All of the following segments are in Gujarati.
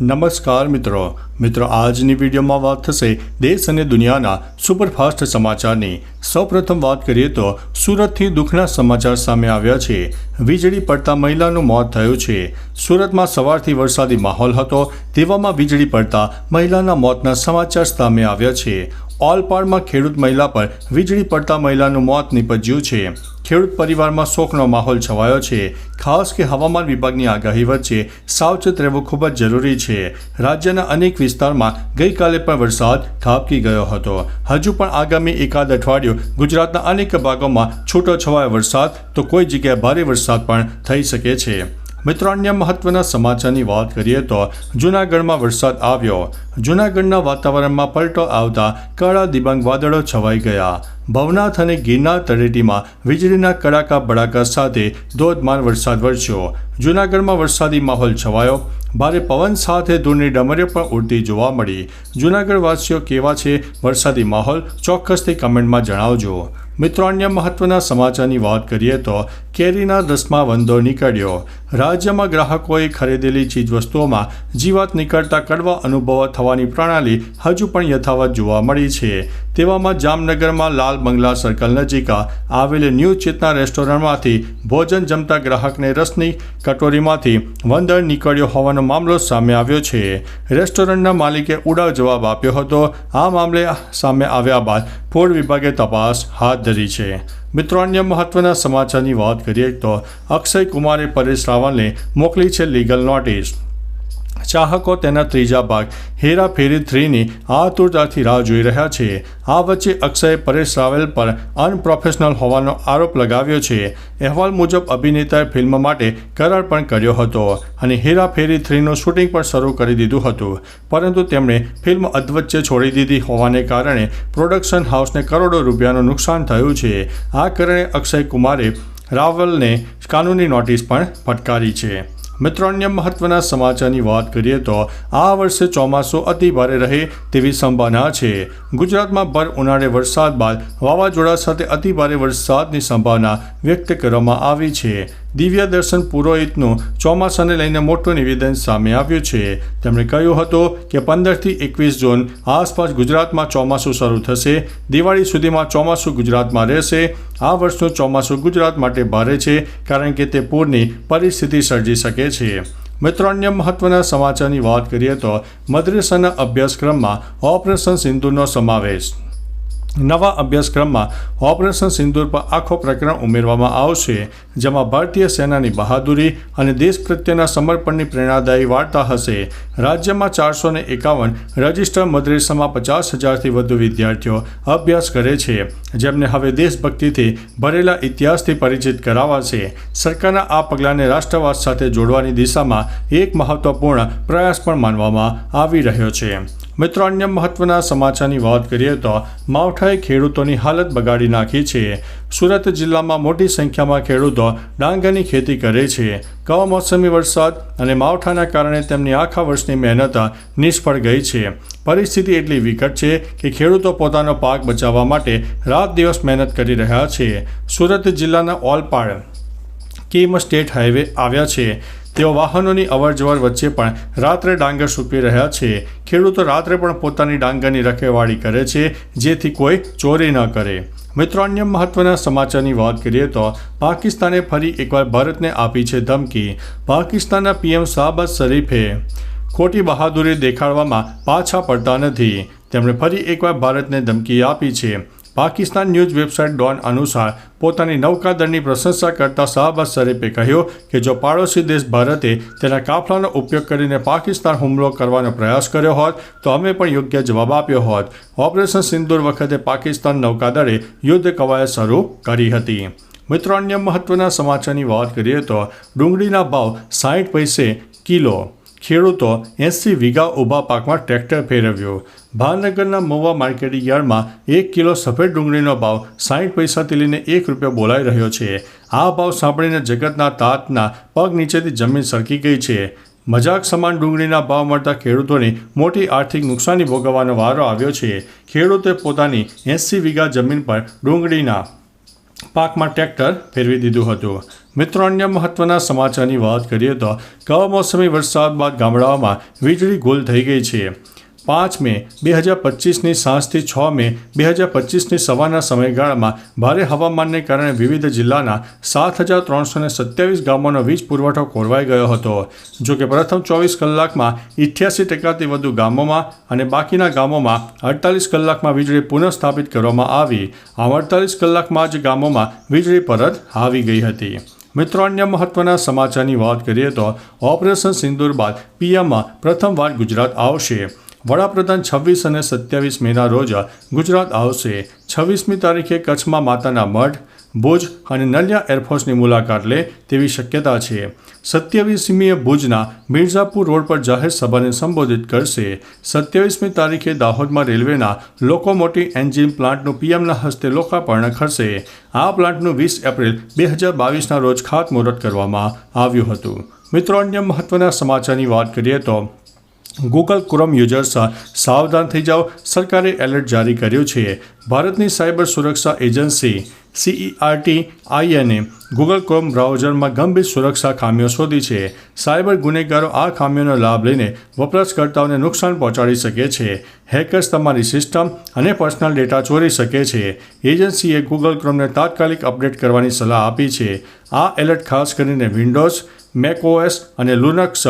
નમસ્કાર મિત્રો. મિત્રો, આજની વિડીયોમાં વાત થશે દેશ અને દુનિયાના સુપરફાસ્ટ સમાચારની. સૌપ્રથમ વાત કરીએ તો સુરતથી દુઃખના સમાચાર સામે આવ્યા છે. વીજળી પડતા મહિલાનું મોત થયું છે. સુરતમાં સવારથી વરસાદી માહોલ હતો, તેવામાં વીજળી પડતા મહિલાના મોતના સમાચાર સામે આવ્યા છે. ઓલપાડમાં ખેડૂત મહિલા પર વીજળી પડતા મહિલાનું મોત નીપજ્યું છે. ખેડૂત પરિવારમાં શોકનો માહોલ છવાયો છે. ખાસ કે હવામાન વિભાગની આગાહી વચ્ચે સાવચેત રહેવું ખૂબ જ જરૂરી છે. રાજ્યના અનેક વિસ્તારમાં ગઈકાલે પણ વરસાદ ખાબકી ગયો હતો. હજુ પણ આગામી એકાદ અઠવાડિયું ગુજરાતના અનેક ભાગોમાં છૂટો છવાયો વરસાદ, તો કોઈ જગ્યાએ ભારે વરસાદ પણ થઈ શકે છે. મિત્રો, અન્ય મહત્વના સમાચારની વાત કરીએ તો જૂનાગઢમાં વરસાદ આવ્યો. જૂનાગઢના વાતાવરણમાં પલટો આવતા કાળા દિબાંગ વાદળો છવાઈ ગયા. ભવનાથ અને ગિરનાર તળેટીમાં વીજળીના કડાકા બડાકા સાથે ધોધમાર વરસાદ વરસ્યો. જૂનાગઢમાં વરસાદી માહોલ છવાયો. ભારે પવન સાથે ધૂળની ડમરીઓ પણ ઉડતી જોવા મળી. જૂનાગઢવાસીઓ કેવા છે? વરસાદી માહોલ? ચોક્કસથી કમેન્ટમાં જણાવજો. મિત્રો, અન્ય મહત્વના સમાચારની વાત કરીએ તો કેરીના રસમાં વંદો નીકળ્યો. રાજ્યમાં ગ્રાહકોએ ખરીદેલી ચીજવસ્તુઓમાં જીવાત નીકળતા કડવા અનુભવો થવાની પ્રણાલી હજુ પણ યથાવત જોવા મળી છે. તેવામાં જામનગરમાં લાલ બંગલા સર્કલ નજીક આવેલ ન્યૂ ચેતના રેસ્ટોરન્ટમાંથી ભોજન જમતા ગ્રાહકને રસની કટોરીમાંથી વંદર નીકળ્યો હોવાનો મામલો સામે આવ્યો છે. રેસ્ટોરન્ટના માલિકે ઉડાવ જવાબ આપ્યો હતો. આ મામલે સામે આવ્યા બાદ ફૂડ વિભાગે તપાસ હાથ ધરી છે. મિત્રો, અન્ય મહત્વના સમાચારની વાત કરીએ તો અક્ષય કુમારે પરેશ રાવલને મોકલી છે લીગલ નોટિસ. ચાહકો તેના ત્રીજા ભાગ, હેરા ફેરી થ્રીની આતુરતાથી રાહ જોઈ રહ્યા છે. આ વચ્ચે અક્ષયે પરેશ રાવલ પર અનપ્રોફેશનલ હોવાનો આરોપ લગાવ્યો છે. અહેવાલ મુજબ, અભિનેતાએ ફિલ્મ માટે કરાર પણ કર્યો હતો અને હેરા ફેરી થ્રીનું શૂટિંગ પણ શરૂ કરી દીધું હતું. પરંતુ તેમણે ફિલ્મ અધવચ્ચે છોડી દીધી હોવાને કારણે પ્રોડક્શન હાઉસને કરોડો રૂપિયાનું નુકસાન થયું છે. આ કારણે અક્ષય કુમારે રાવલને કાનૂની નોટિસ પણ ફટકારી છે. મિત્રો મહત્વના સમાચારની વાત કરીએ તો આ વર્ષે ચોમાસું અતિ ભારે રહે તેવી સંભાવના છે. ગુજરાતમાં ભર ઉનાળે વરસાદ બાદ વાવાઝોડા સાથે અતિ ભારે વરસાદની સંભાવના વ્યક્ત કરવામાં આવી છે. દિવ્ય દર્શન પુરોહિતનું ચોમાસાને લઈને મોટું નિવેદન સામે આવ્યું છે. તેમણે કહ્યું હતું કે પંદરથી એકવીસ જૂન આસપાસ ગુજરાતમાં ચોમાસું શરૂ થશે. દિવાળી સુધીમાં ચોમાસું ગુજરાતમાં રહેશે. આ વર્ષનું ચોમાસું ગુજરાત માટે ભારે છે, કારણ કે તે પૂરની પરિસ્થિતિ સર્જી શકે છે. મિત્રો, અન્ય મહત્વના સમાચારની વાત કરીએ તો મદ્રેસાના અભ્યાસક્રમમાં ઓપરેશન સિંધુનો સમાવેશ નવા અભ્યાસક્રમમાં ઓપરેશન સિંદૂર પર આખો પ્રકરણ ઉમેરવામાં આવશે, જેમાં ભારતીય સેનાની બહાદુરી અને દેશ પ્રત્યેના સમર્પણની પ્રેરણાદાયી વાર્તા હશે. રાજ્યમાં ચારસો ને એકાવન રજિસ્ટર મદ્રેસામાં પચાસ હજારથી વધુ વિદ્યાર્થીઓ અભ્યાસ કરે છે, જેમને હવે દેશભક્તિથી ભરેલા ઇતિહાસથી પરિચિત કરાવાશે. સરકારના આ પગલાંને રાષ્ટ્રવાદ સાથે જોડવાની દિશામાં એક મહત્વપૂર્ણ પ્રયાસ પણ માનવામાં આવી રહ્યો છે. મિત્રો, અન્ય મહત્વના સમાચારની વાત કરીએ તો માવઠાએ ખેડૂતોની હાલત બગાડી નાખી છે. સુરત જિલ્લામાં મોટી સંખ્યામાં ખેડૂતો ડાંગરની ખેતી કરે છે. કમોસમી વરસાદ અને માવઠાના કારણે તેમની આખા વર્ષની મહેનત નિષ્ફળ ગઈ છે. પરિસ્થિતિ એટલી વિકટ છે કે ખેડૂતો પોતાનો પાક બચાવવા માટે રાત દિવસ મહેનત કરી રહ્યા છે. સુરત જિલ્લાના ઓલપાડ કીમ સ્ટેટ હાઈવે આવ્યા છે. તેઓ વાહનોની અવરજવર વચ્ચે પણ રાત્રે ડાંગર સૂકવી રહ્યા છે. ખેડૂતો રાત્રે પણ પોતાની ડાંગરની રખેવાળી કરે છે, જેથી કોઈ ચોરી ન કરે. મિત્રો, અન્ય મહત્વના સમાચારની વાત કરીએ તો પાકિસ્તાને ફરી એકવાર ભારતને આપી છે ધમકી. પાકિસ્તાનના પીએમ શાહબાઝ શરીફે ખોટી બહાદુરી દેખાડવામાં પાછા પડતા નથી. તેમણે ફરી એકવાર ભારતને ધમકી આપી છે. પાકિસ્તાન ન્યૂઝ વેબસાઇટ ડોન અનુસાર, પોતાની નૌકાદળની પ્રશંસા કરતા શાહબાદ શરીફે કહ્યું કે જો પાડોશી દેશ ભારતે તેના કાફલાનો ઉપયોગ કરીને પાકિસ્તાન હુમલો કરવાનો પ્રયાસ કર્યો હોત, તો અમે પણ યોગ્ય જવાબ આપ્યો હોત. ઓપરેશન સિંદૂર વખતે પાકિસ્તાન નૌકાદળે યુદ્ધ કવાયત શરૂ કરી હતી. મિત્રો, અન્ય મહત્વના સમાચારની વાત કરીએ તો, ડુંગળીના ભાવ સાઠ પૈસે કિલો, ખેડૂતો એંસી વીઘા ઊભા પાકમાં ટ્રેક્ટર ફેરવ્યો. ભાવનગરના મહુવા માર્કેટિંગ યાર્ડમાં એક કિલો સફેદ ડુંગળીનો ભાવ સાઠ પૈસાથી લઈને એક રૂપિયો બોલાઈ રહ્યો છે. આ ભાવ સાંભળીને જગતના તાતના પગ નીચેથી જમીન સરકી ગઈ છે. મજાક સમાન ડુંગળીના ભાવ મળતા ખેડૂતોને મોટી આર્થિક નુકસાની ભોગવવાનો વારો આવ્યો છે. ખેડૂતે પોતાની એંસી વીઘા જમીન પર ડુંગળીના પાકમાં ટ્રેક્ટર ફેરવી દીધું હતું. મિત્રો, અન્ય મહત્વના સમાચારની વાત કરીએ તો કમોસમી વરસાદ બાદ ગામડાઓમાં વીજળી ગુલ થઈ ગઈ છે. પાંચ મે બે હજાર પચીસની સાંજથી છ મે બે હજાર પચીસની સવારના સમયગાળામાં ભારે હવામાનને કારણે વિવિધ જિલ્લાના સાત હજાર ત્રણસો સત્યાવીસ ગામોનો વીજ પુરવઠો ખોરવાઈ ગયો હતો. જો કે પ્રથમ ચોવીસ કલાકમાં ઇઠ્યાસી ટકાથી વધુ ગામોમાં અને બાકીના ગામોમાં અડતાલીસ કલાકમાં વીજળી પુનઃસ્થાપિત કરવામાં આવી. આમ અડતાલીસ કલાકમાં જ ગામોમાં વીજળી પરત આવી ગઈ હતી. મિત્રો, અન્ય મહત્વના સમાચારની વાત કરીએ તો ઓપરેશન સિંદુર બાદ પીએમમાં પ્રથમવાર ગુજરાત આવશે. વડાપ્રધાન છવ્વીસ અને સત્યાવીસ મેના રોજ ગુજરાત આવશે. છવ્વીસમી તારીખે કચ્છમાં માતાના મઠ ભુજ અને નલિયા એરફોર્સની મુલાકાત લે તેવી શક્યતા છે. સત્યાવીસમીએ ભુજના મિર્ઝાપુર રોડ પર જાહેર સભાને સંબોધિત કરશે. સત્યાવીસમી તારીખે દાહોદમાં રેલવેના લોકોમોટિવ એન્જિન પ્લાન્ટનું પીએમના હસ્તે લોકાર્પણ કરશે. આ પ્લાન્ટનું વીસ એપ્રિલ બે હજાર બાવીસના રોજ ખાતમુહૂર્ત કરવામાં આવ્યું હતું. મિત્રો, અન્ય મહત્વના સમાચારની વાત કરીએ તો ગૂગલ ક્રોમ યુઝર્સ સાવધાન થઈ જાઓ. સરકારે એલર્ટ જારી કર્યું છે. ભારતની સાયબર સુરક્ષા agency CERT, INA Google Chrome બ્રાઉઝરમાં ગંભીર સુરક્ષા ખામીઓ શોધી છે. સાયબર ગુનેગારો આ ખામીઓનો લાભ લઈને વપરાશકર્તાઓને નુકસાન પહોંચાડી શકે છે. હેકર્સ તમારી સિસ્ટમ અને પર્સનલ ડેટા ચોરી શકે છે. એજન્સીએ ગૂગલ ક્રોમને તાત્કાલિક અપડેટ કરવાની સલાહ આપી છે. આ એલર્ટ ખાસ કરીને વિન્ડોઝ મેકઓએસ અને લુનક્સ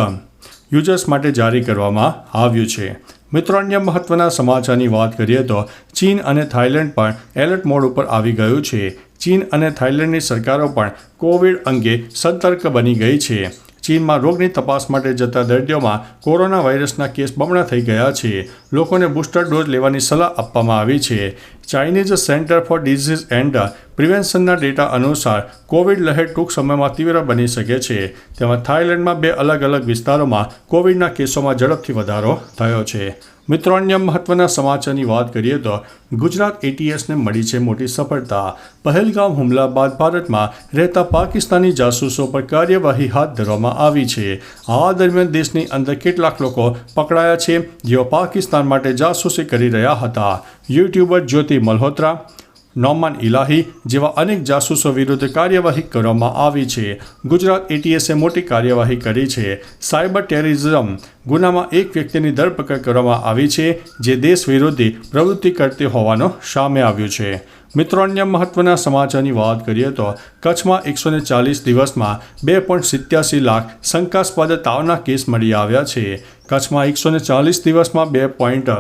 યુઝર્સ માટે જારી કરવામાં આવ્યું છે. મિત્રો, અન્ય મહત્વના સમાચારની વાત કરીએ તો ચીન અને થાઇલેન્ડ પણ એલર્ટ મોડ ઉપર આવી ગયું છે. ચીન અને થાઇલેન્ડની સરકારો પણ કોવિડ અંગે સતર્ક બની ગઈ છે. ચીનમાં રોગની તપાસ માટે જતા દર્દીઓમાં કોરોના વાયરસના કેસ બમણા થઈ ગયા છે. લોકોને બૂસ્ટર ડોઝ લેવાની સલાહ આપવામાં આવી છે. Chinese centre for disease and પ્રિવેન્શનના data અનુસાર કોવિડ લહેર ટૂંક સમયમાં તીવ્ર બની શકે છે. તેમાં થાઇલેન્ડમાં બે અલગ અલગ વિસ્તારોમાં કોવિડના કેસોમાં ઝડપથી વધારો થયો છે. મિત્રો, અન્ય મહત્વના સમાચારની વાત કરીએ તો ગુજરાત એટીએસને મળી છે મોટી સફળતા. પહેલગામ હુમલા બાદ ભારતમાં રહેતા પાકિસ્તાની જાસૂસો પર કાર્યવાહી હાથ ધરવામાં આવી છે. આ દરમિયાન દેશની અંદર કેટલાક લોકો પકડાયા છે, જેઓ પાકિસ્તાન માટે જાસૂસી કરી રહ્યા હતા. યુટ્યુબર જ્યોતિ મલ્હોત્રા, નોમાન ઇલાહી જેવા અનેક જાસૂસો વિરુદ્ધ કાર્યવાહી કરવામાં આવી છે. ગુજરાત એટીએસે મોટી કાર્યવાહી કરી છે. સાયબર ટેરરિઝમ ગુનામાં એક વ્યક્તિની ધરપકડ કરવામાં આવી છે, જે દેશ વિરોધી પ્રવૃત્તિ કરતી હોવાનો સામે આવ્યું છે. મિત્રો, અન્ય મહત્વના સમાચારની વાત કરીએ તો કચ્છમાં એકસો ને ચાલીસ દિવસમાં બે પોઈન્ટ સિત્યાસી લાખ શંકાસ્પદ તાવના કેસ મળી આવ્યા છે. કચ્છમાં એકસો ચાલીસ દિવસમાં બે પોઈન્ટ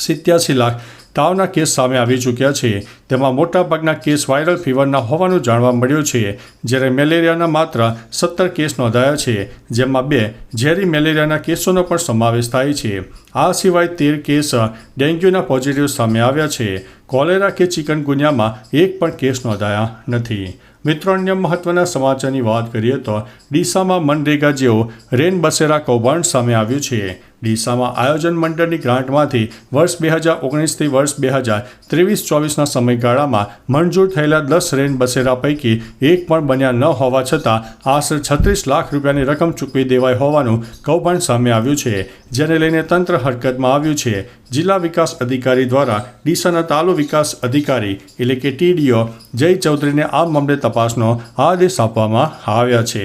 સિત્યાસી લાખ તાવના કેસ સામે આવી ચૂક્યા છે. તેમાં મોટાભાગના કેસ વાયરલ ફીવરના હોવાનું જાણવા મળ્યું છે. જ્યારે મેલેરિયાના માત્ર સત્તર કેસ નોંધાયા છે, જેમાં બે ઝેરી મેલેરિયાના કેસોનો પણ સમાવેશ થાય છે. આ સિવાય તેર કેસ ડેન્ગ્યુના પોઝિટિવ સામે આવ્યા છે. કોલેરા કે ચિકનગુનિયામાં એક પણ કેસ નોંધાયા નથી. મિત્રો, અન્ય મહત્વના સમાચારની વાત કરીએ તો ડીસામાં મનરેગા જેવો રેન બસેરા કૌભાંડ સામે આવ્યું છે. ડીસામાં આયોજન મંડળની ગ્રાન્ટમાંથી વર્ષ બે હજાર ઓગણીસથી વર્ષ બે હજાર ત્રેવીસ ચોવીસના સમયગાળામાં મંજૂર થયેલા દસ રેન બસેરા પૈકી એક પણ બન્યા ન હોવા છતાં આશરે છત્રીસ લાખ રૂપિયાની રકમ ચૂકવી દેવાઈ હોવાનું કૌભાંડ સામે આવ્યું છે, જેને લઈને તંત્ર હરકતમાં આવ્યું છે. જિલ્લા વિકાસ અધિકારી દ્વારા ડીસાના તાલુ વિકાસ અધિકારી, એટલે કે ટીડીઓ જય ચૌધરીને આ મામલે તપાસનો આદેશ આપવામાં આવ્યા છે.